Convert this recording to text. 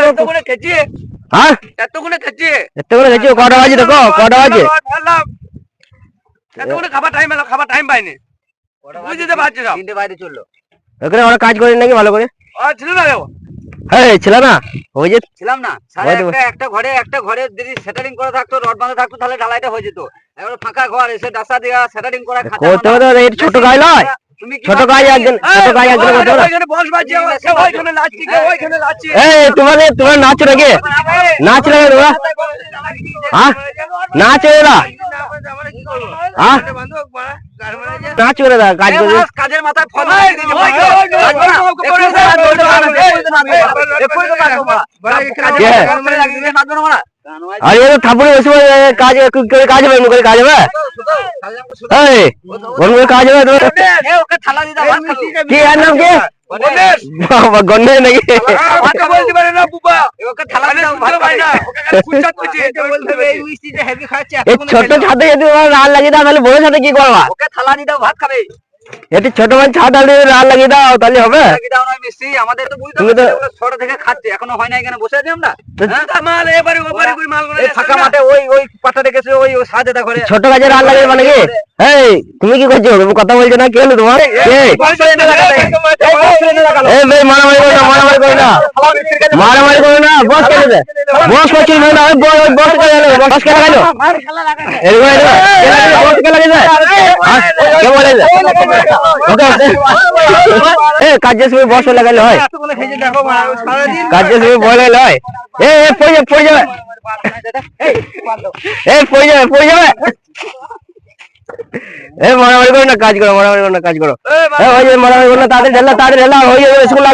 এত করে হ্যাঁ? এত করে খেছি এত কটা বাজে দেখো? কটা বাজে? এত খাবার টাইম এলো খাবার টাইম পাইনি। বুঝতে পারছি না। তিনটে বাইরে চলল। ওখানে ওরা কাজ করেন নাকি ভালো করে? ছিল না রে হ্যাঁ ছিল না? ওই যে ছিলাম না। একটা একটা ঘরে একটা ঘরে যদি সেটারিং করা থাকতো রড বাঁধা থাকতো তাহলে ঢালাইটা হয়ে যেত। এবার ফাঁকা ঘর এসে ডাসা দেওয়া সেটারিং করা খাঁচা করতে হবে ছোট গাছ নয়। তুমি কি ছোট ভাবছ? গাছ একজন ছোট গাছ একজন করতে হবে না। ওইখানে বস বাজছে সে ওইখানে নাচছি কে ওইখানে নাচছি এই তোমার তোমার নাচ নাকি নাচ লাগে তোমরা হ্যাঁ? নাচ এরা হ্যাঁ? নাচ করে দাও কাজ এ করে মাস কাজের মাথায় ফল এই, দিয়ে ভাই। আর বসে কাজ করে কাজ হবে? করে কাজ হবে? এই কোন করে কাজ হবে তোমার? ওকে থালা দিয়ে দাও, কি নাম কি। বাবা গন্ডে নাকি? ওকে বলতে পারে না বুবা। ওকে থালা আরে দাও, ভাত শুনতে না ওকে খালি ফুটছাট এটা বলতে হবে এই মিষ্টিটা heavy খাচ্ছে, এই ছোট ছাদে যদি রাল লাগিয়ে দাও তাহলে বড় ছাদে কি করবা? ওকে থালা দিয়ে দাও, ভাত খাবে। এটি ছোট মানে ছাদ আলু রাল লাগিয়ে দাও তাহলে হবে? দাও নয় মিষ্টি, আমাদের তো বুঝতে হবে, ছোট থেকে খাচ্ছে, এখনও হয় না এখানে বসে আছি আমরা? এবারে এই ফাঁকা মাঠে ওই ওই পাতা রেখেছে ওই ওই সাজে দেখো ছোট গাছের রাল লাগিয়ে মানে কি এই তুমি কি করছ? কথা বলছো না? কি হলো তোমার? এই এই ভাই মারামারি করো না মারামারি করো না। মারামারি করো না বস কেন দে। বস করছিস না বস ওই বস কেন গেল বস কেন গেল। এরকম এরকম বস কেন গেল কে বলে এ কাজের সময় বস লাগাইলে হয়। কাজের সময় বস হয়। এ এ পড়ে যাবে পড়ে যাবে। এ পড়ে যাবে পড়ে যাবে। এ মারামারি করো না কাজ করো মারামারি করো না কাজ করো। মারামারি করো না তাদের ঢেলা তাদের ঢেলা হয়ে যাবে স্কুল